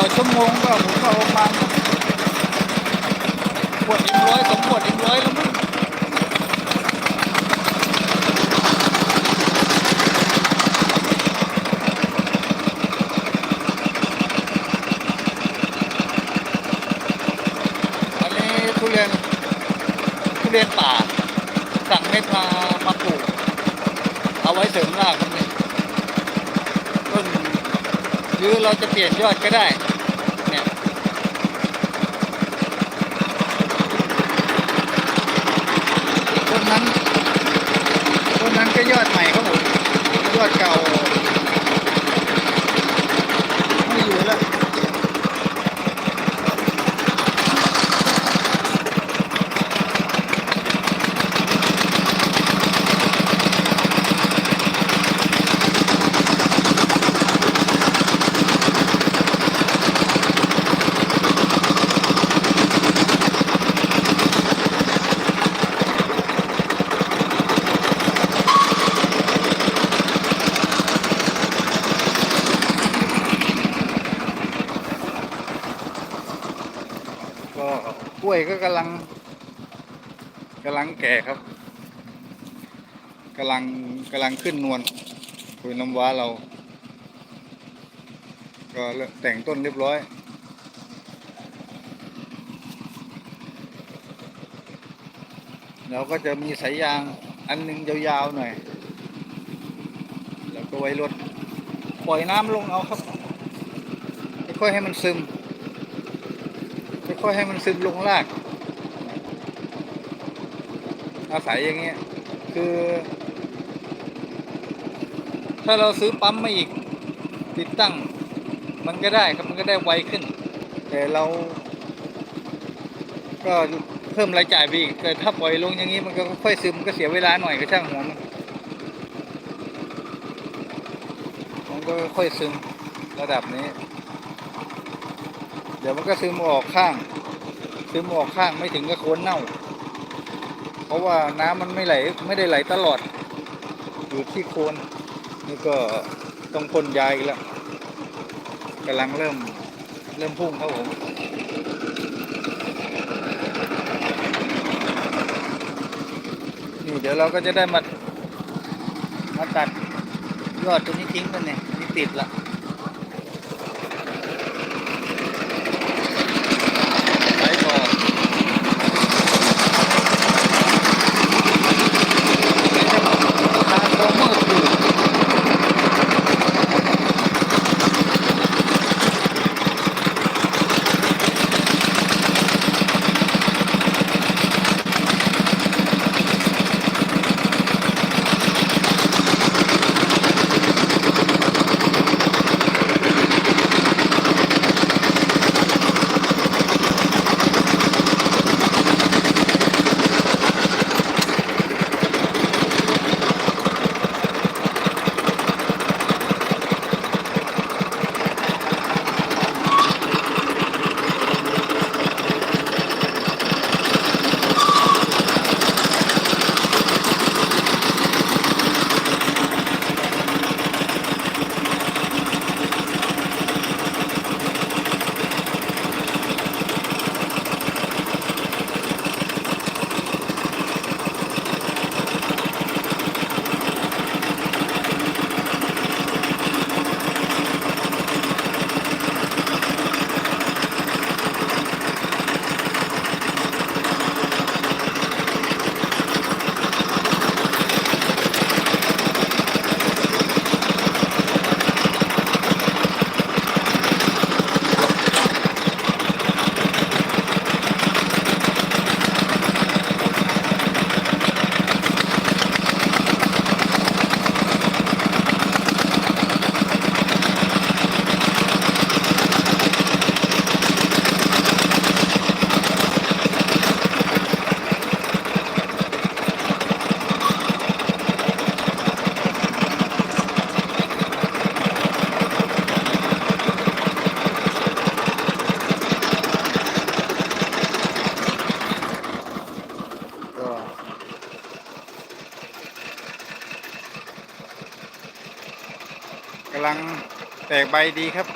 ต่อชั่วโมงก็ผมก็ประมาณขวดอ็มร้อยสองขวดอ็มร้อยแล้วมั้งอันนี้ทุเรียนทุเรียนป่า สั่งเม็ดมามาปลูกเอาไว้เสริมรากครับนี่ต้นหรือเราจะเปลี่ยนยอดก็ได้ เนี่ย ต้นนั้น ต้นนั้นก็ยอดใหม่ครับผม ยอดเก่า ไม่อยู่แล้ว ก็กล้วยก็กำลังกำลังแก่ครับกำลังกำลังขึ้นนวลคุยน้ำว้าเรา ก็แต่งต้นเรียบร้อย เราก็จะมีสายยางอันหนึงยาวๆหน่อย แล้วก็ไว้รดปล่อยน้ำลงเอาครับค่อยให้มันซึม ค่อยให้มันซึมลงราก อาศัยอย่างเงี้ย คือ ถ้าเราซื้อปั๊มมาอีก ติดตั้ง มันก็ได้ครับมันก็ได้ไวขึ้น แต่เรา ก็เพิ่มรายจ่ายไปอีกแต่ถ้าปล่อยลงอย่างนี้มันก็ค่อยซึมก็เสียเวลาหน่อยก็ช่างหัวมันมันก็ค่อยซึมระดับนี้ ดี๋ยวมันก็ซึมออกข้าง ซึมออกข้างไม่ถึงกับโคนเน่า เพราะว่าน้ำมันไม่ไหลไม่ได้ไหลตลอด อยู่ที่โคนนี่ก็ต้องพ่นยาอีกแล้วกำลังเริ่มเริ่มพุ่งครับผมนี่เดี๋ยวเราก็จะได้มามาตัดยอดตัวนี้ทิ้งกันเนี่ยนี่ติดละำลังแตกใบดีครับ